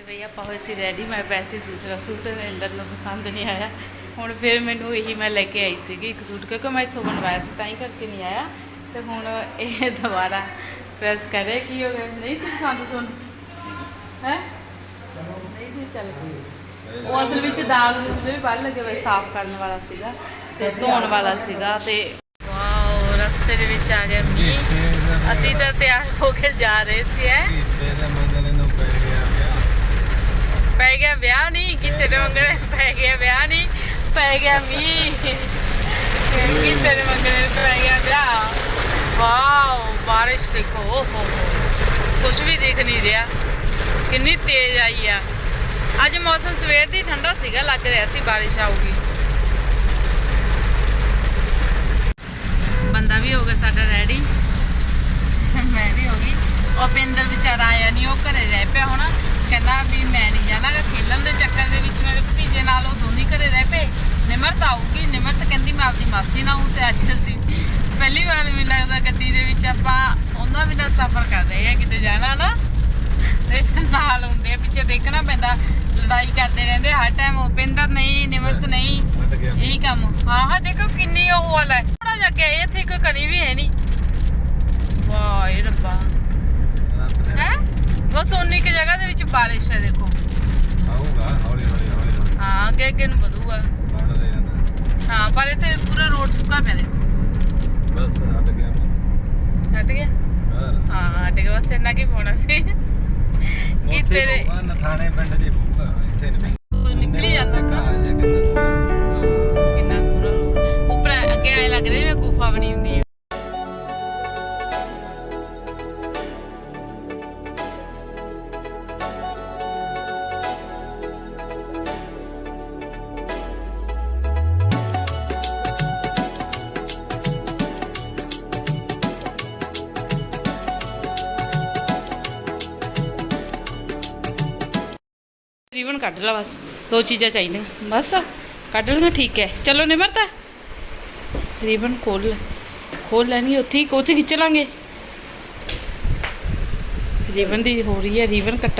ਤੇ ਬਈ ਆਪਾਂ ਹੋਏ ਸੀ ਰੈਡੀ ਮੈਂ ਵੈਸੇ ਦੂਸਰਾ ਸੂਟ ਇੰਦਰ ਨੂੰ ਪਸੰਦ ਨਹੀਂ ਆਇਆ। ਹੁਣ ਫਿਰ ਮੈਨੂੰ ਇਹੀ ਮੈਂ ਲੈ ਕੇ ਆਈ ਸੀਗੀ ਇੱਕ ਸੂਟ, ਕਿਉਂਕਿ ਮੈਂ ਇੱਥੋਂ ਬਣਵਾਇਆ ਸੀ, ਤਾਂ ਹੀ ਕਰਕੇ ਨਹੀਂ ਆਇਆ। ਤੇ ਹੁਣ ਇਹ ਦੁਬਾਰਾ ਪ੍ਰੈਸ ਕਰੇ, ਕੀ ਹੋ ਗਿਆ? ਨਹੀਂ ਸੀ ਪਸੰਦ ਸੁਣ ਹੈ? ਨਹੀਂ ਸੀ, ਚੱਲ। ਉਹ ਅਸਲ ਵਿੱਚ ਦਾਗ ਦੂਗ ਵੀ ਪੜ ਲੱਗੇ ਹੋਏ ਸਾਫ਼ ਕਰਨ ਵਾਲਾ ਸੀਗਾ ਤੇ ਧੋਣ ਵਾਲਾ ਸੀਗਾ ਤੇ ਵਾਓ, ਰਸਤੇ ਦੇ ਵਿੱਚ ਆ ਗਿਆ ਮੀਂਹ। ਅਸੀਂ ਤਾਂ ਤਿਆਰ ਹੋ ਕੇ ਜਾ ਰਹੇ ਸੀ ਐ ਪੈ ਗਿਆ ਵਿਆਹ ਨਹੀਂ, ਕਿਤੇ ਦੇ ਮੰਗਣੇ ਪੈ ਗਿਆ ਵਿਆਹ ਨਹੀਂ, ਪੈ ਗਿਆ ਮੀ ਕਿਤੇ ਦੇ ਮੰਗਣੇ ਪੈ ਗਿਆ ਵਿਆਹ। ਵਾਓ, ਬਾਰਿਸ਼ ਦੇਖੋ ਓ ਹੋ ਕੁਝ ਵੀ ਦਿਖ ਨਹੀਂ ਰਿਹਾ। ਕਿੰਨੀ ਤੇਜ਼ ਆਈ ਆ। ਅੱਜ ਮੌਸਮ ਸਵੇਰ ਦੀ ਠੰਡਾ ਸੀਗਾ, ਲੱਗ ਰਿਹਾ ਸੀ ਬਾਰਿਸ਼ ਆਊਗੀ। ਬੰਦਾ ਵੀ ਹੋ ਗਿਆ ਸਾਡਾ ਰੈਡੀ ਮੈਂ ਵੀ ਹੋ ਗਈ। ਉਹ ਪਿੰਦਰ ਵਿਚਾਰਾ ਆਇਆ ਨਹੀਂ ਉਹ ਘਰੇ ਕਹਿੰਦਾ ਵੀ ਮੈਂ ਨਹੀਂ ਜਾਣਾ ਗਾ ਖੇਲਣ ਦੇ ਚੱਕਰ ਦੇ ਵਿੱਚ ਮੇਰੇ ਭਤੀਜੇ ਨਾਲ ਉਹ ਦੋਨੇ ਘਰੇ ਰਹਿ ਪਏ। ਨਿਮਰਤ ਆਊਗੀ। ਨਿਮਰਤ ਕਹਿੰਦੀ ਮੈਂ ਆਪਦੀ ਮਾਸੀ ਨਾਲ ਹੂੰ ਤੇ ਅੱਜ ਅਸੀਂ ਪਹਿਲੀ ਵਾਰ ਮੈਨੂੰ ਲੱਗਦਾ ਗੱਡੀ ਦੇ ਵਿੱਚ ਆਪਾਂ ਉਹਨਾਂ ਬਿਨਾਂ ਸਫ਼ਰ ਕਰ ਰਹੇ ਆ ਕਿਤੇ ਜਾਣਾ ਨਾ। ਤੇ ਨਾਲ ਹੁੰਦੇ ਪਿੱਛੇ ਦੇਖਣਾ ਪੈਂਦਾ ਲੜਾਈ ਕਰਦੇ ਰਹਿੰਦੇ ਹਰ ਟਾਈਮ ਉਹ ਪਿੰਦਰ ਨਹੀਂ ਨਿਮਰਤ ਨਹੀਂ। ਇਹੀ ਕੰਮ। ਹਾਂ ਹਾਂ ਦੇਖੋ ਕਿੰਨੀ ਉਹ ਵਾਲਾ ਹੈ। ਥੋੜਾ ਜਿਹਾ ਅੱਗੇ ਇੱਥੇ ਕੋਈ ਕਣੀ ਵੀ ਹੈ ਨਹੀਂ। ਵਾਹ ਇਹ ਰੱਬਾ। ਹੈ? ਬਸ ਉਨੀ ਕੁ ਜਗ੍ਹਾ ਦੇ ਵਿੱਚ ਬਾਰਿਸ਼ ਹੈ ਦੇਖੋ। ਹਾਂ ਅੱਗੇ ਅੱਗੇ ਨੂੰ ਵਧੂਗਾ। ਹਾਂ ਪਰ ਇੱਥੇ ਪੂਰਾ ਰੋਡ ਸੁੱਕਾ ਪਿਆ ਦੇਖੋ। ਹਟ ਗਿਆ ਹਾਂ। ਹਟ ਗਿਆ ਬਸ ਇੰਨਾ ਕੀ ਪਾਉਣਾ ਸੀ। ਕਿ ਤੇਰੇ ਨਥਾਣੇ ਪਿੰਡ ਜੀ ਪਊਗਾ ਇੱਥੇ ਨਹੀਂ। ਕੱਢ ਲਾ ਬਸ, ਦੋ ਚੀਜ਼ਾਂ ਚਾਹੀਦੀਆਂ। ਬਸ, ਕੱਢ ਲਈਆਂ ਠੀਕ ਹੈ। ਚਲੋ ਨਿਮਰਤਾ, ਰੀਬਨ ਖੋਲ ਲੈ ਖੋਲ ਲੈਣੀ, ਉੱਥੇ ਹੀ ਉੱਥੇ ਖਿੱਚ ਲਾਂਗੇ। ਰੀਬਨ ਦੀ ਹੋ ਰਹੀ ਹੈ, ਰੀਬਨ ਕੱਟ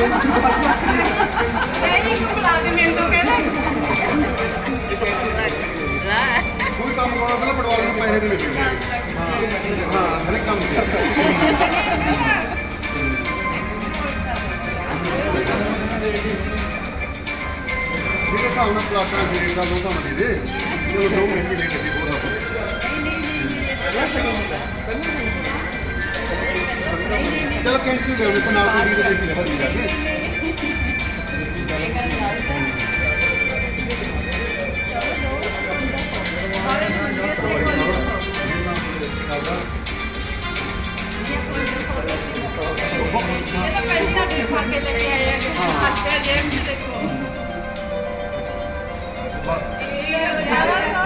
ਲਈ ਪੈਸੇ ਆਪਣੇ ਪਹਿਲੀ ਵਾਰ ਤਾਂ ਨਾ ਕੋਈ ਕੰਮ ਕਰਨਾ ਪਹਿਲਾਂ ਪਟਵਾਰੀ ਨੂੰ ਪੈਸੇ ਦੇ ਦੇ ਹਾਂ। ਹਲੇ ਕੰਮ ਜਿਹੜੇ ਹਿਸਾਬ ਨਾਲ ਪਲਾਟਾਂ ਦੇ ਦਾ ਦੋ ਤਾਂ ਦੇ ਦੇ ਚਲੋ ਦੋ ਮਹਿੰਗੀ ਦੇ ਗੱਡੀ ਬਹੁਤ ਚਲ ਕੈਂਚੀ ਲੈ ਉਹਦੇ ਨਾਲ ਕੋਈ ਰੀਡ ਦੇ ਲਿਖਾ ਦੀ ਜਾ ਕੇ ਇਹ ਤਾਂ ਪਹਿਲੀ ਨਾ ਖਾ ਕੇ ਲੈ ਕੇ ਆਏ ਆ ਕਿ ਜੇਬ ਚ ਦੇਖੋ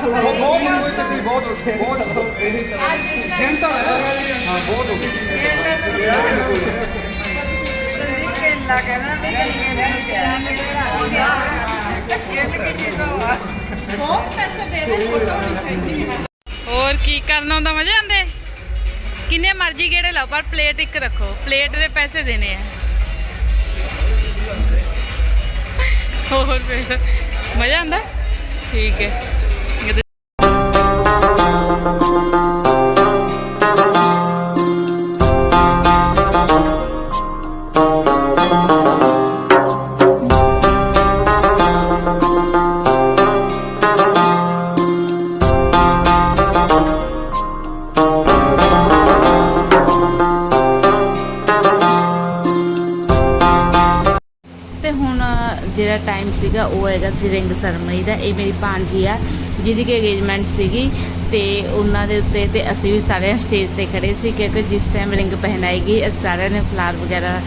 ਬਹੁਤ ਬਹੁਤ ਕੋਈ ਤਕਲੀਫ ਬਹੁਤ ਬਹੁਤ ਘੰਟਾ ਹਾਂ ਬਹੁਤ ਹੋ ਗਈ ਸੰਦੀਪ ਕੇਲਾ ਕਹਿੰਦਾ ਵੀ ਕੇਲੇ ਨੂੰ ਧਿਆਨ ਬਹੁਤ ਪੈਸੇ ਦੇ ਦੇ ਫੋਟੋ ਨਹੀਂ ਚਾਹੀਦੀ ਹੋਰ ਕੀ ਕਰਨਾ ਹੁੰਦਾ, ਮਜ਼ਾ ਆਂਦੇ ਕਿੰਨੇ ਮਰਜ਼ੀ ਗੇੜੇ ਲਾਓ, ਪਰ ਪਲੇਟ ਇੱਕ ਰੱਖੋ। ਪਲੇਟ ਦੇ ਪੈਸੇ ਦੇਣੇ ਆ। ਹੋਰ ਫਿਰ, ਮਜ਼ਾ ਆਂਦਾ ਠੀਕ ਹੈ। ਟਾਈਮ ਸੀਗਾ, ਉਹ ਹੈਗਾ ਸੀ ਰਿੰਗ ਸਰਮਨੀ ਦਾ। ਇਹ ਮੇਰੀ ਭਾਣਜੀ ਆ, ਜਿਹਦੀ ਕਿ ਅਗੇਜਮੈਂਟ ਸੀਗੀ ਤੇ ਉਹਨਾਂ ਦੇ ਉੱਤੇ ਤੇ ਅਸੀਂ ਵੀ ਸਾਰੇ ਸਟੇਜ ਤੇ ਖੜੇ ਸੀ ਕਿਉਂਕਿ ਜਿਸ ਟਾਈਮ ਰਿੰਗ ਪਹਿਨਾਈ ਗਈ ਅਸੀਂ ਸਾਰਿਆਂ ਨੇ ਫਲਾਰ ਵਗੈਰਾ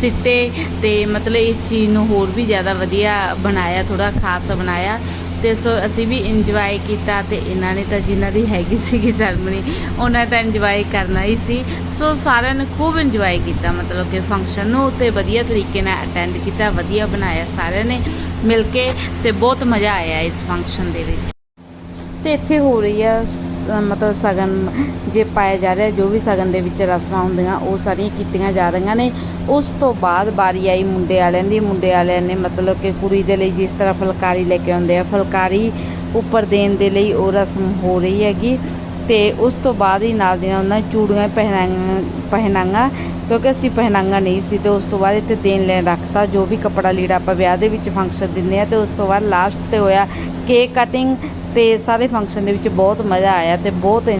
ਸਿੱਟੇ ਤੇ ਮਤਲਬ ਇਸ ਚੀਜ਼ ਨੂੰ ਹੋਰ ਵੀ ਜ਼ਿਆਦਾ ਵਧੀਆ ਬਣਾਇਆ ਥੋੜਾ ਖਾਸ ਬਣਾਇਆ। ਤੇ ਸੋ ਅਸੀਂ ਵੀ ਇੰਜੋਏ ਕੀਤਾ ਤੇ ਇਹਨਾਂ ਨੇ ਤਾਂ ਜਿਨ੍ਹਾਂ ਦੀ ਹੈਗੀ ਸੀਗੀ ਸੈਰਮਨੀ ਉਹਨਾਂ ਤਾਂ ਇੰਜੋਏ ਕਰਨਾ ਹੀ ਸੀ। ਸੋ ਸਾਰਿਆਂ ਨੇ ਖੂਬ ਇੰਜੋਏ ਕੀਤਾ, ਮਤਲਬ ਕਿ ਫੰਕਸ਼ਨ ਨੂੰ ਤੇ ਵਧੀਆ ਤਰੀਕੇ ਨਾਲ ਅਟੈਂਡ ਕੀਤਾ, ਵਧੀਆ ਬਣਾਇਆ ਸਾਰਿਆਂ ਨੇ ਮਿਲ ਕੇ ਤੇ ਬਹੁਤ ਮਜ਼ਾ ਆਇਆ ਇਸ ਫੰਕਸ਼ਨ ਦੇ ਵਿੱਚ। ਤੇ ਇੱਥੇ ਹੋ ਰਹੀ ਆ ਮਤਲਬ ਸਗਨ ਜੇ ਪਾਇਆ ਜਾ ਰਿਹਾ, ਜੋ ਵੀ ਸਗਨ ਦੇ ਵਿੱਚ ਰਸਮਾਂ ਹੁੰਦੀਆਂ, ਉਹ ਸਾਰੀਆਂ ਕੀਤੀਆਂ ਜਾ ਰਹੀਆਂ ਨੇ। ਉਸ ਤੋਂ ਬਾਅਦ ਬਾਰੀ ਆਈ ਮੁੰਡੇ ਵਾਲਿਆਂ ਦੀ। ਮੁੰਡੇ ਵਾਲਿਆਂ ਨੇ ਮਤਲਬ ਕਿ ਕੁੜੀ ਦੇ ਲਈ ਜਿਸ ਤਰ੍ਹਾਂ ਫੁਲਕਾਰੀ ਲੈ ਕੇ ਆਉਂਦੇ ਆ, ਫੁਲਕਾਰੀ ਉੱਪਰ ਦੇਣ ਦੇ ਲਈ ਉਹ ਰਸਮ ਹੋ ਰਹੀ ਹੈਗੀ। ਤੇ ਉਸ ਤੋਂ ਬਾਅਦ ਹੀ ਨਾਲ ਦੀਆਂ ਉਹਨਾਂ ਚੂੜੀਆਂ ਪਹਿਨਾਈਆਂ ਪਹਿਨਾਈਆਂ, ਕਿਉਂਕਿ ਅਸੀਂ ਪਹਿਨਾਈਆਂ ਨਹੀਂ ਸੀ ਤੇ ਉਸ ਤੋਂ ਬਾਅਦ ਇੱਥੇ ਦੇਣ ਲੈਣ ਰੱਖਤਾ। ਜੋ ਵੀ ਕੱਪੜਾ ਲੀੜਾ ਆਪਾਂ ਵਿਆਹ ਦੇ ਵਿੱਚ ਫੰਕਸ਼ਨ ਦਿੰਦੇ ਆ ਤੇ ਉਸ ਤੋਂ ਬਾਅਦ ਲਾਸਟ ਤੇ ਹੋਇਆ ਕੇਕ ਕਟਿੰਗ ਤੇ ਸਾਰੇ ਫੰਕਸ਼ਨ ਦੇ ਵਿੱਚ ਬਹੁਤ ਮਜ਼ਾ ਆਇਆ ਤੇ ਬਹੁਤ